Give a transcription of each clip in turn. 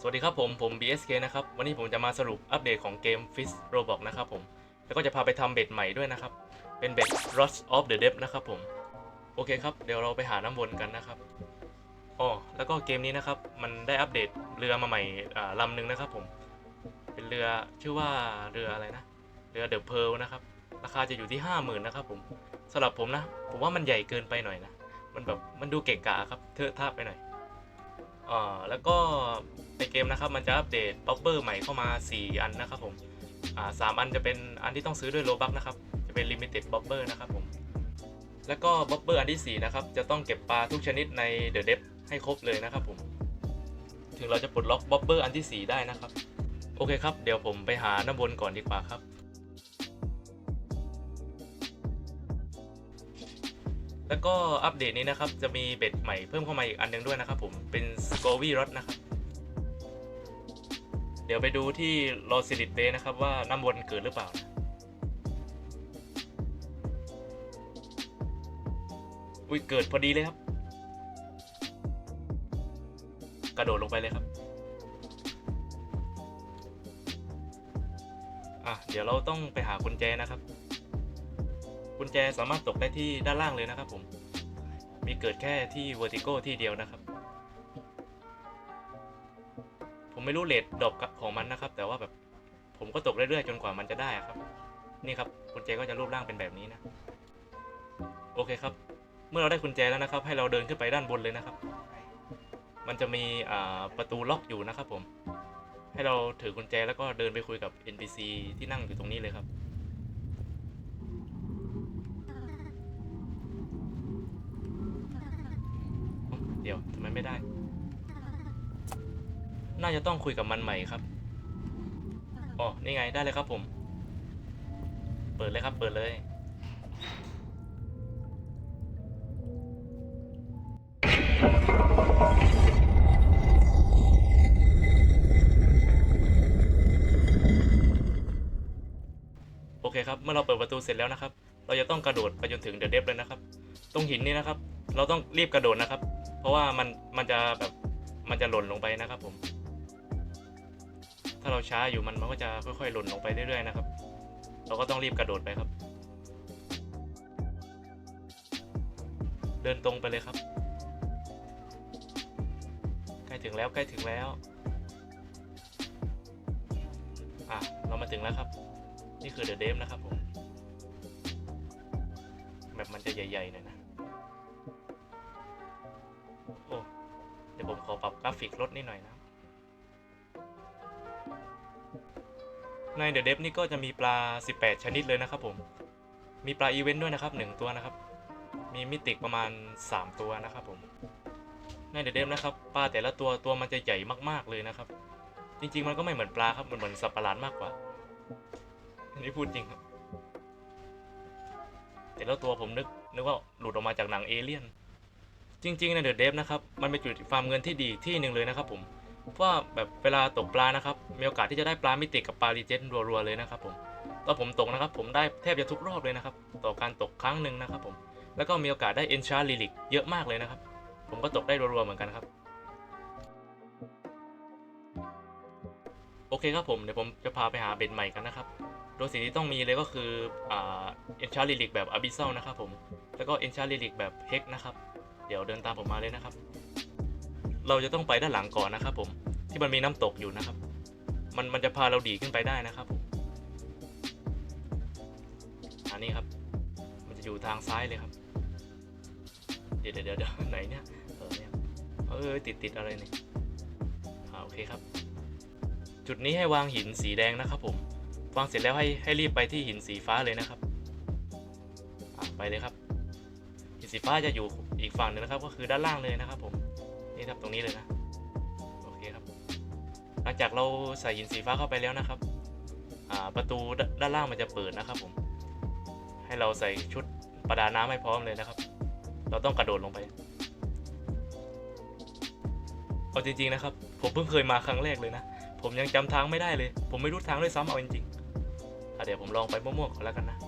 สวัสดีครับผมผม BSK นะครับ วันนี้ผมจะมาสรุปอัปเดตของเกม Fish Roblox นะครับผม แล้วก็จะพาไปทำเบ็ดใหม่ด้วยนะครับ เป็นเบ็ด Rush of the Deep นะครับผม โอเคครับ เดี๋ยวเราไปหาน้ำวนกันนะครับอ๋อแล้วก็เกมนี้นะครับ มันได้อัปเดตเรือมาใหม่อ่าลำหนึ่งนะครับผม เป็นเรือชื่อว่าเรืออะไรนะ เรือ The Pearl นะครับ ราคาจะอยู่ที่ 50,000นะครับผมสำหรับผมนะ ผมว่ามันใหญ่เกินไปหน่อยนะ มันแบบมันดูเกะกะครับเทอะทะไปหน่อย อ่าแล้วก็ในเกมนะครับมันจะอัปเดตบ็อบเบอร์ใหม่เข้ามา 4 อันนะครับผมอ่าสามอันจะเป็นอันที่ต้องซื้อด้วยโลบักนะครับ จะเป็นลิมิเต็ดบ็อบเบอร์นะครับผม แล้วก็บ็อบเบอร์อันที่ 4 นะครับ จะต้องเก็บปลาทุกชนิดในเดอะเดฟให้ครบเลยนะครับผม ถึงเราจะปลดล็อกบ็อบเบอร์อันที่ 4 ได้นะครับ โอเคครับ เดี๋ยวผมไปหาน้ำบนก่อนดีกว่าครับ แล้วก็อัปเดตนี้นะครับ จะมีเบ็ดใหม่เพิ่มเข้ามาอีกอันหนึงด้วยนะครับผมเป็น s c o v y Rod นะครับเดี๋ยวไปดูที่ l o s i l i t Bay นะครับว่าน้ำวนเกิดหรือเปล่านะอุ้ยเกิดพอดีเลยครับ กระโดดลงไปเลยครับ อะ เดี๋ยวเราต้องไปหากุญแจนะครับ กุญแจสามารถตกได้ที่ด้านล่างเลยนะครับผม มีเกิดแค่ที่ vertigo ที่เดียวนะครับ ผมไม่รู้เลทดอปของมันนะครับ แต่ว่าแบบผมก็ตกเรื่อยๆจนกว่ามันจะได้ครับ นี่ครับกุญแจก็จะรูปร่างเป็นแบบนี้นะ โอเคครับ เมื่อเราได้กุญแจแล้วนะครับ ให้เราเดินขึ้นไปด้านบนเลยนะครับ มันจะมีประตูล็อกอยู่นะครับผม ให้เราถือกุญแจแล้วก็เดินไปคุยกับ NPC ที่นั่งอยู่ตรงนี้เลยครับ เดียวทำไมไม่ได้ น่าจะต้องคุยกับมันใหม่ครับอ๋อนี่ไงได้เลยครับผม เปิดเลยครับ เปิดเลยโอเคครับ เมื่อเราเปิดประตูเสร็จแล้วนะครับ เราจะต้องกระโดดไปจนถึงเดอะเดฟเลยนะครับ ตรงหินนี่นะครับ เราต้องรีบกระโดดนะครับ ราะว่ามันมันจะแบบมันจะหล่นลงไปนะครับผม ถ้าเราช้าอยู่มันมันก็จะค่อยๆหล่นลงไปเรื่อยๆนะครับ เราก็ต้องรีบกระโดดไปครับ เดินตรงไปเลยครับ ใกล้ถึงแล้วใกล้ถึงแล้วอะเรามาถึงแล้วครับ นี่คือเดอะเดมนะครับผมแบบมันจะใหญ่ๆหน่อยนะ ขอปรับกราฟิกลดนิดหน่อยนะในเดอะเดฟนี่ก็จะมีปลา 18 ชนิดเลยนะครับผม มีปลาอีเวนต์ด้วยนะครับ 1 ตัวนะครับ มีมิติประมาณ 3 ตัวนะครับผม ในเดอะเดฟนะครับ ปลาแต่ละตัวตัวมันจะใหญ่มากๆเลยนะครับ จริงๆมันก็ไม่เหมือนปลาครับมันเหมือนสัตว์ประหลาดมากกว่า อันนี้พูดจริงครับ แต่แล้วตัวผมนึกนึกว่าหลุดออกมาจากหนังเอเลี่ยน จริงๆ ในเดอะเดฟนะครับ มันเป็นจุดฟาร์มเงินที่ดีที่หนึ่งเลยนะครับผมเพราะว่าแบบเวลาตกปลานะครับ มีโอกาสที่จะได้ปลามิติกับปลารีเจนรัวๆเลยนะครับผมตอนผมตกนะครับ ผมได้แทบจะทุกรอบเลยนะครับ ต่อการตกครั้งหนึ่งนะครับผม แล้วก็มีโอกาสได้เอนชาร์ลิลิกเยอะมากเลยนะครับ ผมก็ตกได้รัวๆเหมือนกันครับ โอเคครับผม เดี๋ยวผมจะพาไปหาเบ็ดใหม่กันนะครับโดยสิ่งที่ต้องมีเลยก็คือเอนชาร์ลิลิกแบบอ b ิ s ซ l นะครับผม แล้วก็เอนชาร์ลิลิกแบบเฮกนะครับ เดี๋ยวเดินตามผมมาเลยนะครับ เราจะต้องไปด้านหลังก่อนนะครับ ผมที่มันมีน้ำตกอยู่นะครับ มันมันจะพาเราดีขึ้นไปได้นะครับผมอันนี้ครับ มันจะอยู่ทางซ้ายเลยครับ เดี๋ยวเดี๋ยวเดี๋ยวไหนเนี่ยเออเนี่ยเออติดติดอะไรเนี่ยอ่าโอเคครับ จุดนี้ให้วางหินสีแดงนะครับ ผมวางเสร็จแล้วให้ให้รีบไปที่หินสีฟ้าเลยนะครับไปเลยครับหินสีฟ้าจะอยู่ อีกฝั่งหนึงนะครับก็คือด้านล่างเลยนะครับผมนี่ครับตรงนี้เลยนะโอเคครับ หลังจากเราใส่หินสีฟ้าเข้าไปแล้วนะครับประตูด้านล่างมันจะเปิดนะครับ ผม ให้เราใส่ชุดประดาน้ำให้พร้อมเลยนะครับ เราต้องกระโดดลงไปเอาจริงๆนะครับ ผมเพิ่งเคยมาครั้งแรกเลยนะผมยังจำทางไม่ได้เลย ผมไม่รู้ทางด้วยซ้ำเอาจริงๆเดี๋ยวผมลองไปมั่วๆก่อนแล้วกันนะ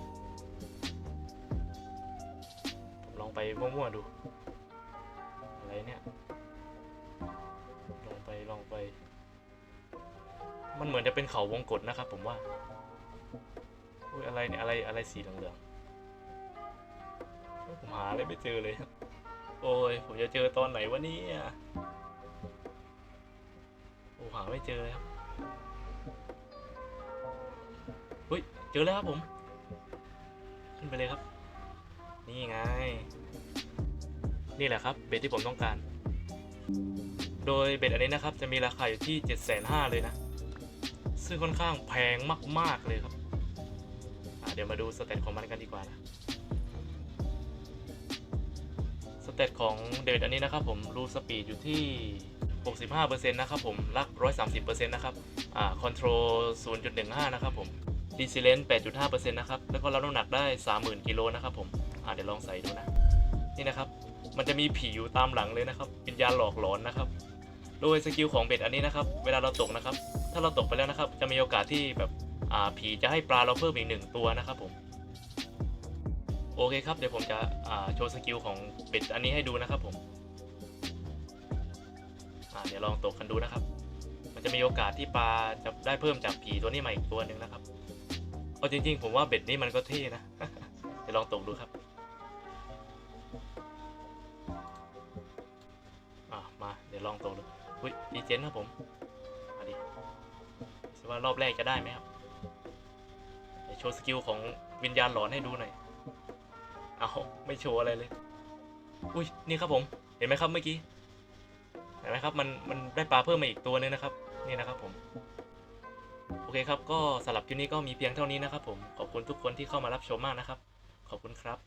ผมลองไปมั่วๆดู เนี่ยลองไปลองไป มันเหมือนจะเป็นเขาวงกฏนะครับ ผมว่าอุ้ยอะไรเนี่ยอะไรอะไรสีเหลืองๆผมหาอะไรไม่เจอเลย โอ้ยผมจะเจอตอนไหนวะเนี่ยโอ้หาไม่เจอเลยครับเฮ้ยเจอแล้วครับผม ขึ้นไปเลยครับ นี่แหละครับเบ็ดที่ผมต้องการ โดยเบ็ดอันนี้นะครับจะมีราคาอยู่ที่ 7 5 0 0 0เลยนะ ซึ่งค่อนข้างแพงมาก ๆ เลยครับ เดี๋ยวมาดูสเตตของมันกันดีกว่านะ สเตตของเดวิดอันนี้นะครับผมรูสปีดอยู่ที่ 65%นะครับผมลัก 130%นะครับอ่าคอนโทรล0.15 นะครับผมดีซิเลน8.5%นะครับ แล้วก็รับน้ำหนักได้ 30,000 กิโลนะครับผม อ่าเดี๋ยวลองใส่ดูนะ นี่นะครับ มันจะมีผีอยู่ตามหลังเลยนะครับวิญญาหลอกหลอนนะครับ โดยสกิลของเบ็ดอันนี้นะครับ เวลาเราตกนะครับ ถ้าเราตกไปแล้วนะครับ จะมีโอกาสที่แบบอ่าผีจะให้ปลาเราเพิ่มอีกหนึ่งตัวนะครับผม โอเคครับ เดี๋ยวผมจะอ่าโชว์สกิลของเบ็ดอันนี้ให้ดูนะครับผมอ่าเดี๋ยวลองตกกันดูนะครับ มันจะมีโอกาสที่ปลาจะได้เพิ่มจากผีตัวนี้มาอีกตัวหนึ่งนะครับเอาจริงๆ ผมว่าเบ็ดนี้มันก็เท่นะ เดี๋ยวลองตกดูครับ เดี๋ยวลองตกดูอุ้ยดีเจนครับผมมาดิคิดว่ารอบแรกจะได้ไหมครับเดี๋ยวโชว์สกิลของวิญญาณหลอนให้ดูหน่อย เอาไม่โชว์อะไรเลย อุ้ยนี่ครับผม เห็นไหมครับเมื่อกี้ เห็นไหมครับมันมันได้ปลาเพิ่มมาอีกตัวนึงนะครับ นี่นะครับผม โอเคครับก็สำหรับคลิปนี้ก็มีเพียงเท่านี้นะครับผม ขอบคุณทุกคนที่เข้ามารับชมมากนะครับ ขอบคุณครับ